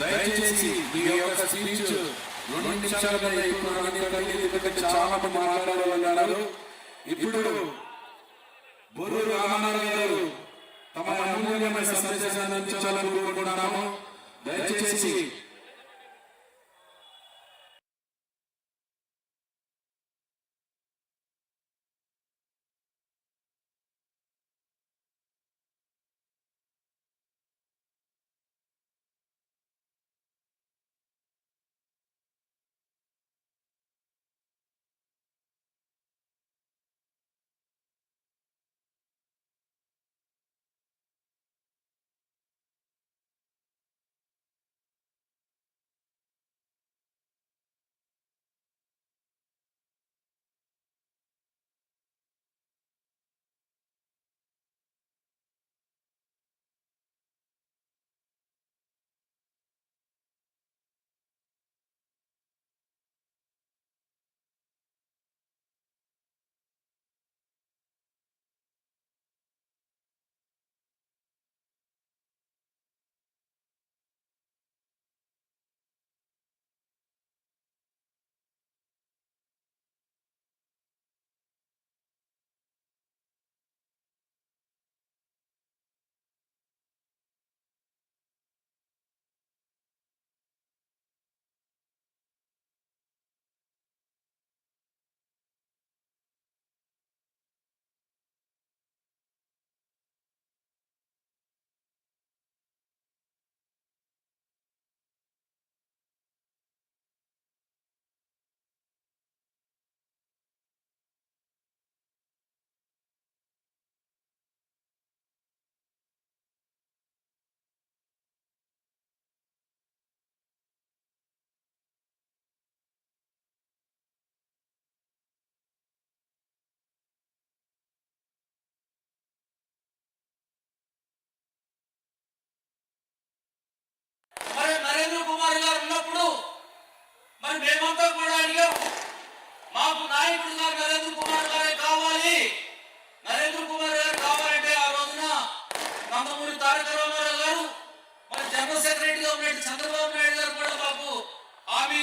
దయచేసి మీ యొక్క స్పీచ్ రెండు నిమిషాల కన్నా ఎక్కువ రానివ్వకండి ఎందుకంటే చాలా మంది మాట్లాడాలన్నారు ఇప్పుడు బొర్రు రామారావు గారు తమ అమూల్యమైన సందేశాన్ని అందించాలని కోరుకుంటున్నాము. దయచేసి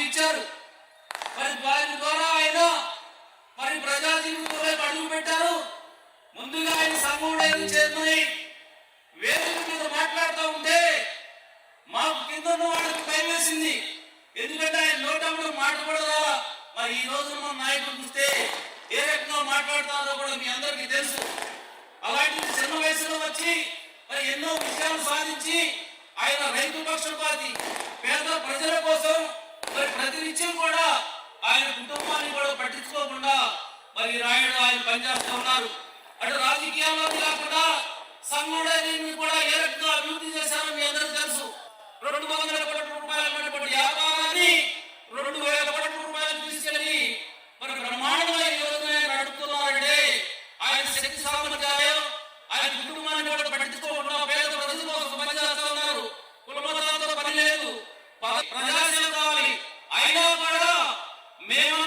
ఇచ్చారు. మరి వారి ద్వారా ఆయన మరి ప్రజా జీవితంలో అడుగు పెట్టారు. ముందుగా ఆయన సమూహుడైన చేరుకుని వేదిక మీద మాట్లాడుతూ ఉంటే మాకు కింద వాళ్ళకి భయం వేసింది. ఎందుకంటే ఆయన నోటప్పుడు మాట్లాడదా మరి ఈ రోజు మన నాయకులు చూస్తే ఏ రకంగా మాట్లాడుతారో కూడా మీ అందరికీ తెలుసు. అలాంటి చిన్న వయసులో వచ్చి మరి ఎన్నో విషయాలు సాధించి ఆయన రైతు పక్షపాతి పేద ప్రజల కోసం మరి ప్రతినిత్యం కూడా ఆయన కుటుంబాన్ని కూడా పట్టించుకోకుండా మరి రాయుడు ఆయన పనిచేస్తూ ఉన్నారు. అటు రాజకీయాల్లో కాకుండా సంఘుడని కూడా ఏ రకంగా అభివృద్ధి చేశారో మీ అందరికీ తెలుసు. రెండు వందల కోట్ల రూపాయలు వ్యాపారాన్ని రెండు వేల కోట్ల రూపాయలు తీసుకెళ్ళి మరి బ్రహ్మాండమైన యోజన నడుపుతున్నారంటే ఆయన శక్తి సామర్థ్యాలు ఆయన కుటుంబాన్ని కూడా పట్టించుకోకుండా పేద ప్రజల కోసం పనిచేస్తా ఉన్నారు. కులమతాలతో పని లేదు. ప్రజా Mesmo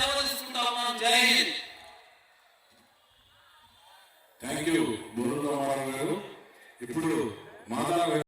మరి తీసుకుంటా ఉన్నాం జై హింద్. థ్యాంక్ యూ గారు. ఇప్పుడు మాదా